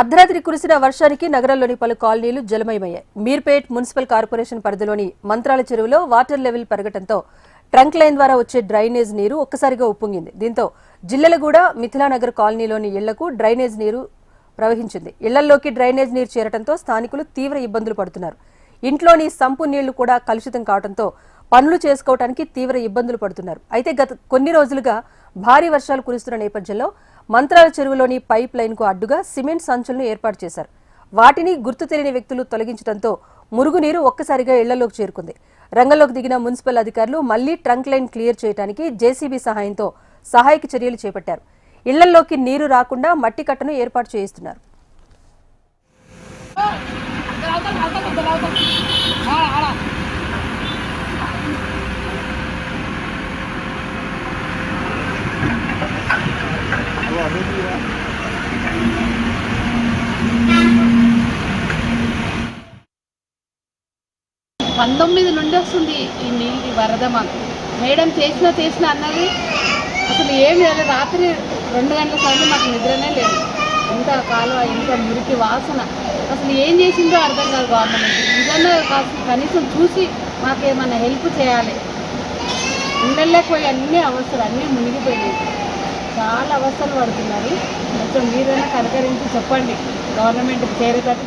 అర్ధరాత్రి కురిసిన వర్షానికి నగరంలోని పలు కాలనీలు జలమయమయ్యాయి. మీర్పేట్ మున్సిపల్ కార్పొరేషన్ పరిధిలోని మంత్రాల చెరువులో వాటర్ లెవెల్ పెరగడంతో ట్రంక్ లైన్ ద్వారా వచ్చే డ్రైనేజ్ నీరు ఒక్కసారిగా ఉప్పొంగింది. దీంతో జిల్లెలగూడ మిథిలానగర్ కాలనీలోని ఇళ్ళకు డ్రైనేజ్ నీరు ప్రవహించింది. ఇళ్ళలోకి డ్రైనేజ్ నీరు చేరడంతో స్థానికులు తీవ్ర ఇబ్బందులు పడుతున్నారు. ఇంట్లోని సంపు నీళ్ళు కూడా కలుషితం కావడంతో పనులు చేసుకోవడానికి తీవ్ర ఇబ్బందులు పడుతున్నారు. అయితే గత కొన్ని రోజులుగా భారీ వర్షాలు కురుస్తున్న నేపథ్యంలో మంత్రాల చెరువులోని పైప్ లైన్కు అడ్డుగా సిమెంట్ సంచులను ఏర్పాటు చేశారు. వాటిని గుర్తు తెలియని వ్యక్తులు తొలగించడంతో మురుగునీరు ఒక్కసారిగా ఇళ్ళలోకి చేరుకుంది. రంగంలోకి దిగిన మున్సిపల్ అధికారులు మళ్ళీ ట్రంక్ లైన్ క్లియర్ చేయడానికి జేసీబీ సహాయంతో సహాయక చర్యలు చేపట్టారు. ఇళ్ళలోకి నీరు రాకుండా మట్టి కట్టను ఏర్పాటు చేయిస్తున్నారు. పంతొమ్మిది నుండి వస్తుంది ఈ నీళ్ళు వరద మాకు మేడం చేసిన చేసిన అన్నది అసలు ఏమి లేదు. రాత్రి రెండు గంటల సమయం మాకు నిద్రనే లేదు. ఇంత కాలువ ఎంత మురికి వాసన. అసలు ఏం చేసిందో అర్థం కాదు గవర్నమెంట్ నిజంగా కాస్త కనీసం చూసి మాకేమన్నా హెల్ప్ చేయాలి. ఉండలేకపోయి అన్నీ అన్ని అన్నీ మునిగిపోయినాయి. చాలా అవస్థలు పడుతున్నారు కొంచెం మీరైనా కనకరించి చెప్పండి. గవర్నమెంట్కి చేరేటట్టు